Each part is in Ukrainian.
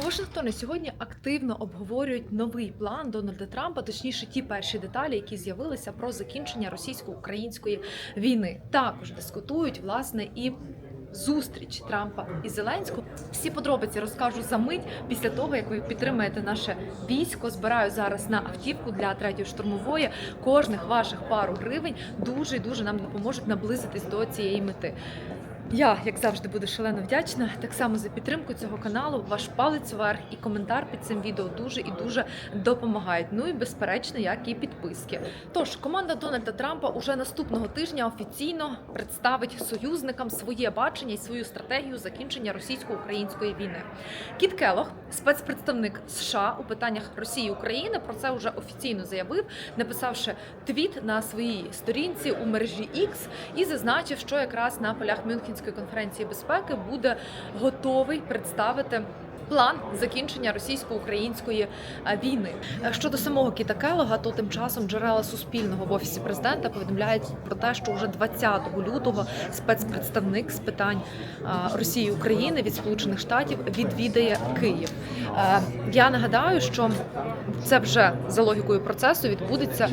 У Вашингтоні сьогодні активно обговорюють новий план Дональда Трампа, точніше, ті перші деталі, які з'явилися про закінчення російсько-української війни. Також дискутують власне і. Зустріч Трампа і Зеленського. Всі подробиці розкажу за мить після того, як ви підтримаєте наше військо. Збираю зараз на автівку для третьої штурмової. Кожних ваших пару гривень дуже дуже нам допоможуть наблизитись до цієї мети. Я, як завжди, буду шалено вдячна. Так само за підтримку цього каналу. Ваш палець вверх і коментар під цим відео дуже і дуже допомагають. Ну і безперечно, як і підписки. Тож команда Дональда Трампа уже наступного тижня офіційно представить союзникам своє бачення і свою стратегію закінчення російсько-української війни. Кіт Келох, спецпредставник США у питаннях Росії і України, про це вже офіційно заявив, написавши твіт на своїй сторінці у мережі X і зазначив, що якраз на полях Мюнхенської конференції безпеки буде готовий представити. План закінчення російсько-української е, війни Е, щодо самого Кіта Келога, то тим часом джерела суспільного в офісі президента повідомляють про те, що вже 20 лютого спецпредставник з питань е, Росії України від Сполучених Штатів відвідає Київ. Е, Я нагадаю, що це вже за логікою процесу відбудеться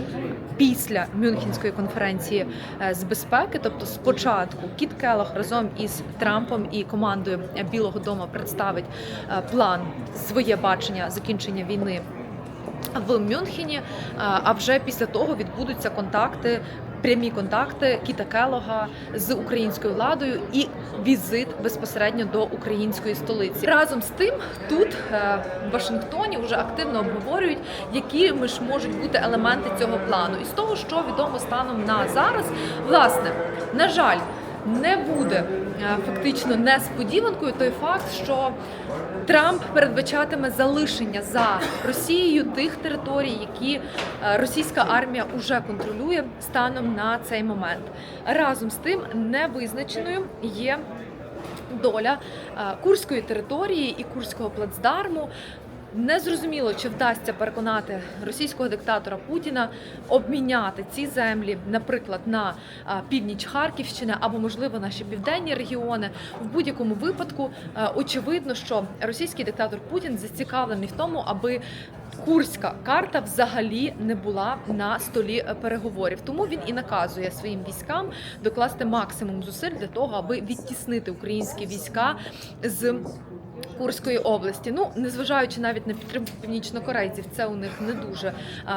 після Мюнхенської конференції е, з безпеки. Тобто, спочатку Кіт Келох разом із Трампом і командою Білого Дому представить е, план своє бачення закінчення війни. В Мюнхені, а вже після того відбудуться контакти, прямі контакти Кіта Келога з українською владою і візит безпосередньо до української столиці. Разом з тим, тут е, в Вашингтоні вже активно обговорюють, які ж можуть бути елементи цього плану. І з того, що відомо станом на зараз, власне, на жаль. Не буде е, фактично несподіванкою той факт, що Трамп передбачатиме залишення за Росією тих територій, які е, російська армія уже контролює станом на цей момент. Разом з тим невизначеною є доля е, курської території і курського плацдарму. Незрозуміло, чи вдасться переконати російського диктатора Путіна обміняти ці землі, наприклад, на північ Харківщини або, можливо, наші південні регіони. В будь-якому випадку очевидно, що російський диктатор Путін зацікавлений в тому, аби Курська карта взагалі не була на столі переговорів, тому він і наказує своїм військам докласти максимум зусиль для того, аби відтіснити українські війська з Курської області. Ну, незважаючи навіть на підтримку північнокорейців, це у них не дуже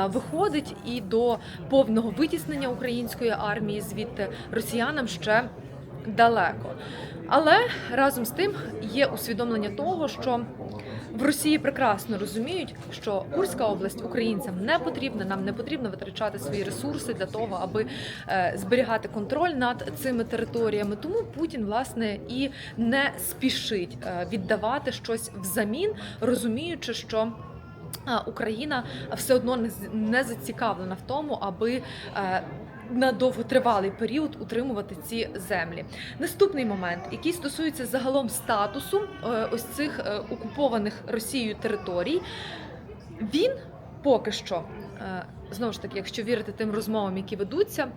виходить. І до повного витіснення української армії звідти росіянам ще далеко. Але разом з тим є усвідомлення того, що в Росії прекрасно розуміють, що Курська область українцям не потрібна. Нам не потрібно витрачати свої ресурси для того, аби е, зберігати контроль над цими територіями. Тому Путін власне і не спішить е, віддавати щось взамін, розуміючи, що. Україна все одно не зацікавлена в тому, аби е, на довготривалий період утримувати ці землі. Наступний момент, який стосується загалом статусу е, ось цих е, окупованих Росією територій, він поки що е, знову ж таки, якщо вірити тим розмовам, які ведуться.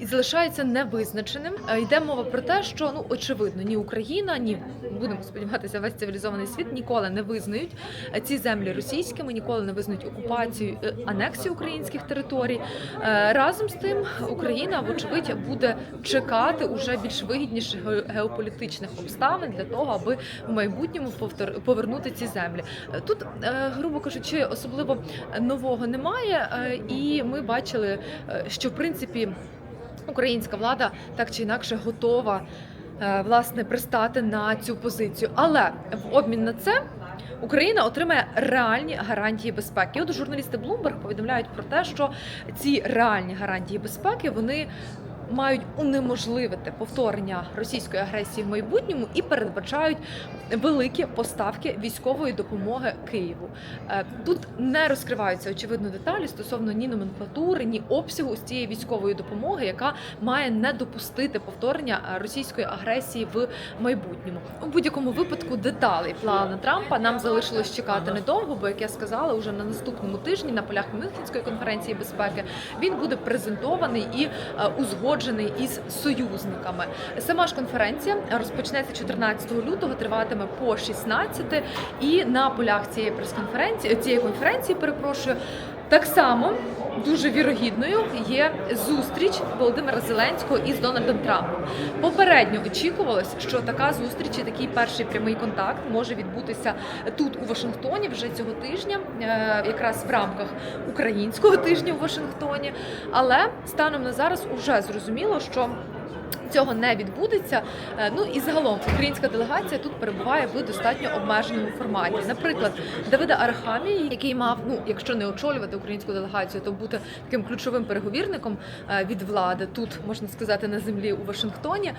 І залишається невизначеним. Е, Йде мова про те, що ну очевидно, ні Україна, ні будемо сподіватися, весь цивілізований світ ніколи не визнають е, ці землі російськими, ніколи не визнають окупацію е, анексію українських територій. Разом з тим, Україна, вочевидь, буде чекати уже більш вигідніших геополітичних обставин для того, аби в майбутньому повернути ці землі. Тут, грубо кажучи, особливо нового немає, і ми бачили, що в принципі українська влада так чи інакше готова е, власне пристати на цю позицію. Але в обмін на це Україна отримає реальні гарантії безпеки. От журналісти Bloomberg повідомляють про те, що ці реальні гарантії безпеки вони. Мають унеможливити повторення російської агресії в майбутньому і передбачають великі поставки військової допомоги Києву. Е, Тут не розкриваються очевидно деталі стосовно ні номенклатури, ні обсягу з цієї військової допомоги, яка має не допустити повторення російської агресії в майбутньому. У будь-якому випадку деталей плану Трампа нам залишилось чекати недовго, бо як я сказала, уже на наступному тижні на полях Мюнхенської конференції безпеки він буде презентований і е, узгоджений узгоджений із союзниками. Сама ж конференція розпочнеться 14 лютого, триватиме по 16, і на полях цієї прес-конференції цієї конференції, перепрошую, так само дуже вірогідною є зустріч Володимира Зеленського із Дональдом Трампом. Попередньо очікувалось, що така зустріч і такий перший прямий контакт може відбутися тут у Вашингтоні вже цього тижня, е, якраз в рамках українського тижня у Вашингтоні. Але станом на зараз уже зрозуміло, що Цього не відбудеться. Е, Ну і загалом українська делегація тут перебуває в достатньо обмеженому форматі. Наприклад, Давида Архамії, який мав, ну якщо не очолювати українську делегацію, то бути таким ключовим переговірником е, від влади тут можна сказати на землі у Вашингтоні.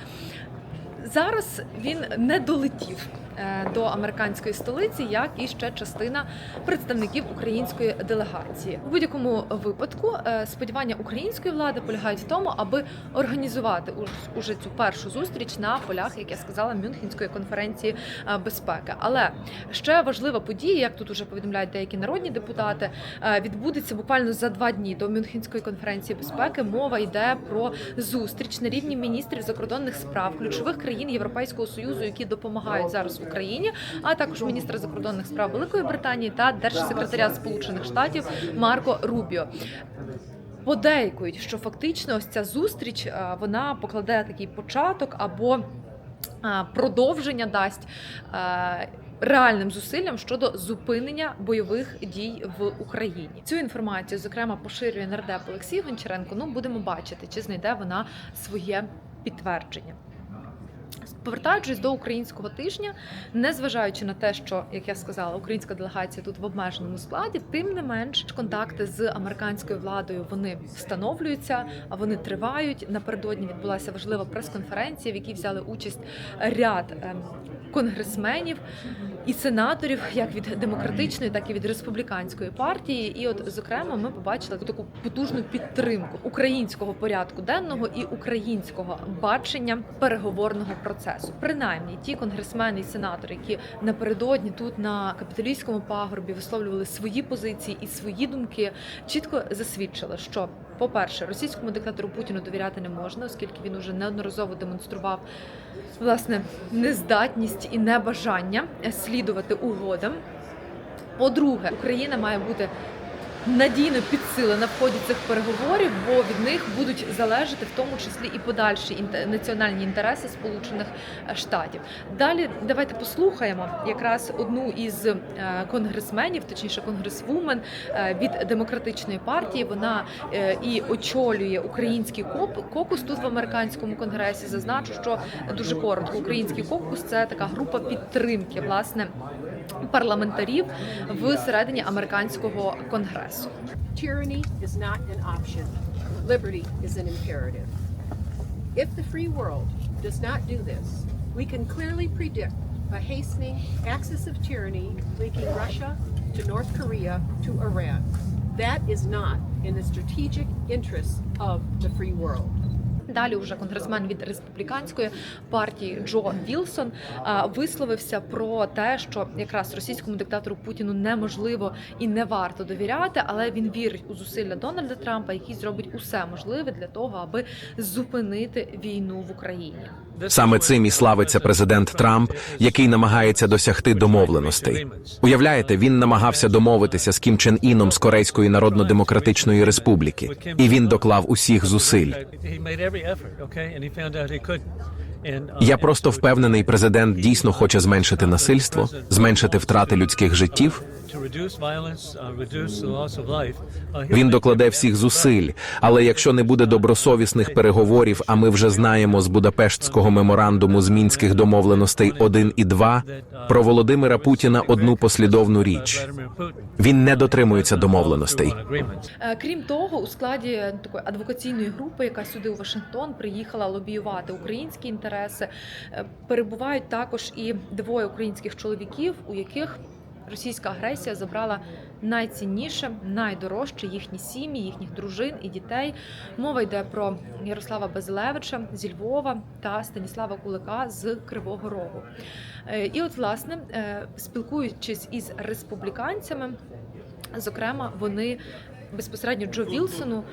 Зараз він не долетів е, до американської столиці, як і ще частина представників української делегації. У будь-якому випадку е, сподівання української влади полягають в тому, аби організувати уж- уже цю першу зустріч на полях, як я сказала, Мюнхенської конференції е, безпеки. Але ще важлива подія, як тут уже повідомляють деякі народні депутати, відбудеться буквально за два дні до Мюнхенської конференції безпеки. Мова йде про зустріч на рівні міністрів закордонних справ ключових країн Європейського союзу, які допомагають зараз Україні, а також міністра закордонних справ Великої Британії та держсекретаря Сполучених Штатів Марко Рубіо. Подейкують, що фактично ось ця зустріч вона покладе такий початок або продовження дасть. Реальним зусиллям щодо зупинення бойових дій в Україні цю інформацію, зокрема, поширює нардеп Олексій Гончаренко. Ну будемо бачити, чи знайде вона своє підтвердження. Повертаючись до українського тижня, незважаючи на те, що як я сказала, українська делегація тут в обмеженому складі, тим не менш контакти з американською владою вони встановлюються, а вони тривають. Напередодні відбулася важлива прес-конференція, в якій взяли участь ряд ем, конгресменів і сенаторів, як від демократичної, так і від республіканської партії. І, от, зокрема, ми побачили таку потужну підтримку українського порядку денного і українського бачення переговорного процесу. Принаймні, ті конгресмени і сенатори, які напередодні тут на капітолійському пагорбі висловлювали свої позиції і свої думки, чітко засвідчили, що. По-перше, російському диктатору Путіну довіряти не можна, оскільки він уже неодноразово демонстрував власне нездатність і небажання слідувати угодам. По-друге, Україна має бути надійно підсилена в ході цих переговорів, бо від них будуть залежати в тому числі і подальші національні інтереси Сполучених е, Штатів. Далі давайте послухаємо якраз одну із е, конгресменів, точніше конгресвумен е, від демократичної партії. Вона і очолює український кокус тут в американському конгресі. Зазначу, що дуже коротко. Український кокус це така група підтримки, власне. Парламентарів всередині американського конгресу. Tyranny is not an option. Liberty is an imperative. If the free world does not do this, we can clearly predict a hastening axis of tyranny linking Russia to North Korea to Iran. That is not in the strategic interests of the free world. Далі вже конгресмен від республіканської партії Джо Вілсон висловився про те, що якраз російському диктатору Путіну неможливо і не варто довіряти, але він вірить у зусилля Дональда Трампа, який зробить усе можливе для того, аби зупинити війну в Україні. Саме цим і славиться президент Трамп, який намагається досягти домовленостей. Уявляєте, він намагався домовитися з Кім Чен Іном з Корейської Народно-Демократичної Республіки, і він доклав усіх зусиль. Я просто впевнений, президент дійсно хоче зменшити насильство, зменшити втрати людських життів. Він докладе всіх зусиль, але якщо не буде добросовісних переговорів, а ми вже знаємо з Будапештського меморандуму з мінських домовленостей 1 і 2, про Володимира Путіна одну послідовну річ. Він не дотримується домовленостей. Е, Крім того, у складі е, такої адвокаційної групи, яка сюди у Вашингтон приїхала лобіювати українські інтереси, е, перебувають також і двоє українських чоловіків, у яких російська агресія забрала найцінніше, найдорожче їхні сім'ї, їхніх дружин і дітей. Мова йде про Ярослава Базилевича зі Львова та Станіслава Кулика з Кривого Рогу. Е, І от, власне, е, спілкуючись із республіканцями, Зокрема, вони безпосередньо Джо Вілсону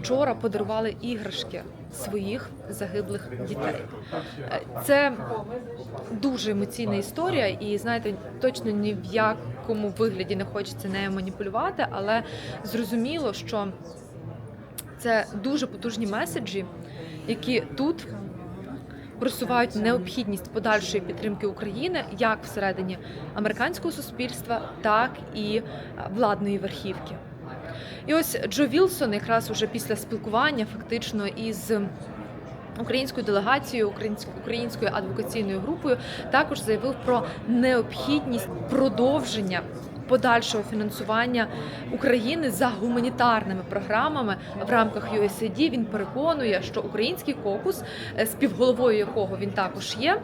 вчора подарували іграшки своїх загиблих дітей. Це дуже емоційна історія, і знаєте, точно ні в якому вигляді не хочеться нею маніпулювати, але зрозуміло, що це дуже потужні меседжі, які тут просувають необхідність подальшої підтримки України як всередині американського суспільства, так і владної верхівки. І ось Джо Вілсон, якраз уже після спілкування, фактично із українською делегацією, українською адвокаційною групою, також заявив про необхідність продовження. Подальшого фінансування України за гуманітарними програмами в рамках USAID. Він переконує, що український кокус, е, співголовою якого він також є,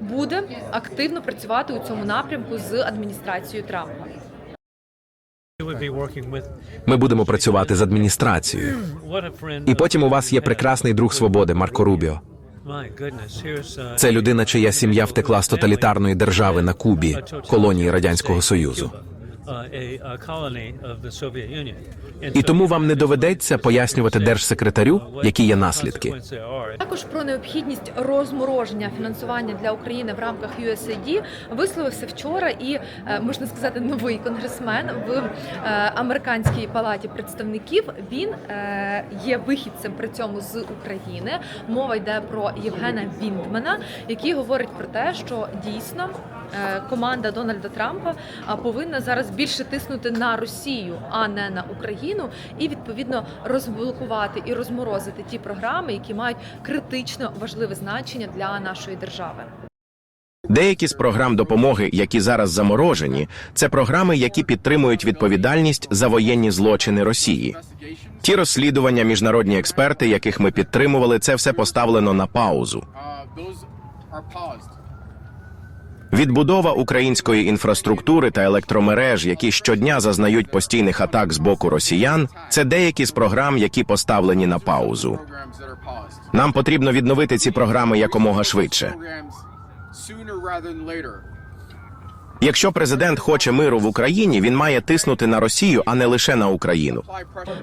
буде активно працювати у цьому напрямку з адміністрацією Трампа. Ми будемо працювати з адміністрацією. І потім у вас є прекрасний друг свободи Марко Рубіо. Це людина, чия сім'я втекла з тоталітарної держави на Кубі, колонії радянського союзу. І тому вам не доведеться пояснювати держсекретарю, які є наслідки. Також про необхідність розмороження фінансування для України в рамках USAID висловився вчора і е, можна сказати новий конгресмен в е, американській палаті представників. Він е, є вихідцем при цьому з України. Мова йде про Євгена Віндмана, який говорить про те, що дійсно. Е, Команда Дональда Трампа повинна зараз більше тиснути на Росію, а не на Україну, і відповідно розблокувати і розморозити ті програми, які мають критично важливе значення для нашої держави. Деякі з програм допомоги, які зараз заморожені, це програми, які підтримують відповідальність за воєнні злочини Росії. Ті розслідування, міжнародні експерти, яких ми підтримували, це все поставлено на паузу. Відбудова української інфраструктури та електромереж, які щодня зазнають постійних атак з боку росіян, це деякі з програм, які поставлені на паузу. Нам потрібно відновити ці програми якомога швидше. Якщо президент хоче миру в Україні, він має тиснути на Росію, а не лише на Україну.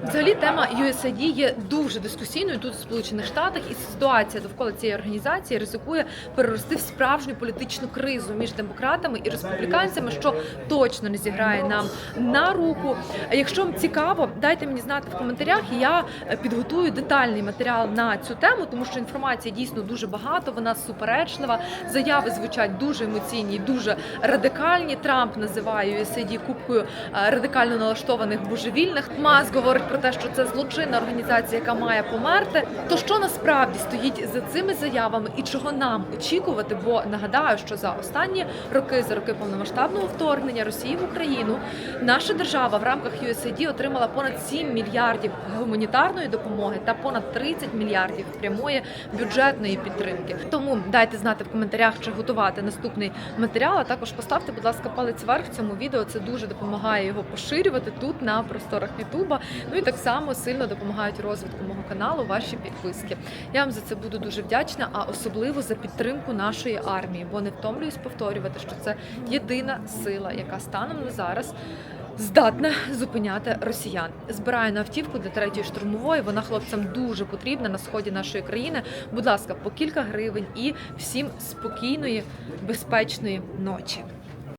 Взагалі тема USAID є дуже дискусійною тут у Сполучених Штатах, і ситуація довкола цієї організації ризикує перерости в справжню політичну кризу між демократами і республіканцями, що точно не зіграє нам на руку. Якщо вам цікаво, дайте мені знати в коментарях. Я підготую детальний матеріал на цю тему, тому що інформації дійсно дуже багато. Вона суперечлива. Заяви звучать дуже емоційні, дуже радикальні. Трамп називає USAID кубкою е, радикально налаштованих божевільних. Маск говорить про те, що це злочинна організація, яка має померти. То що насправді стоїть за цими заявами і чого нам очікувати? Бо нагадаю, що за останні роки, за роки повномасштабного вторгнення Росії в Україну, наша держава в рамках USAID отримала понад 7 мільярдів гуманітарної допомоги та понад 30 мільярдів прямої бюджетної підтримки. Тому дайте знати в коментарях, чи готувати наступний матеріал. А також поставте, будь ласка, палець вверх в цьому відео. Це дуже допомагає його поширювати тут на просторах Ютуба. Ну і так само сильно допомагають розвитку мого каналу. Ваші підписки. Я вам за це буду дуже вдячна, а особливо за підтримку нашої армії, бо не втомлююсь повторювати, що це єдина сила, яка станом на зараз. Здатна зупиняти росіян. Збираю на автівку для третьої штурмової. Вона хлопцям дуже потрібна на сході нашої країни. Будь ласка, по кілька гривень і всім спокійної, безпечної ночі.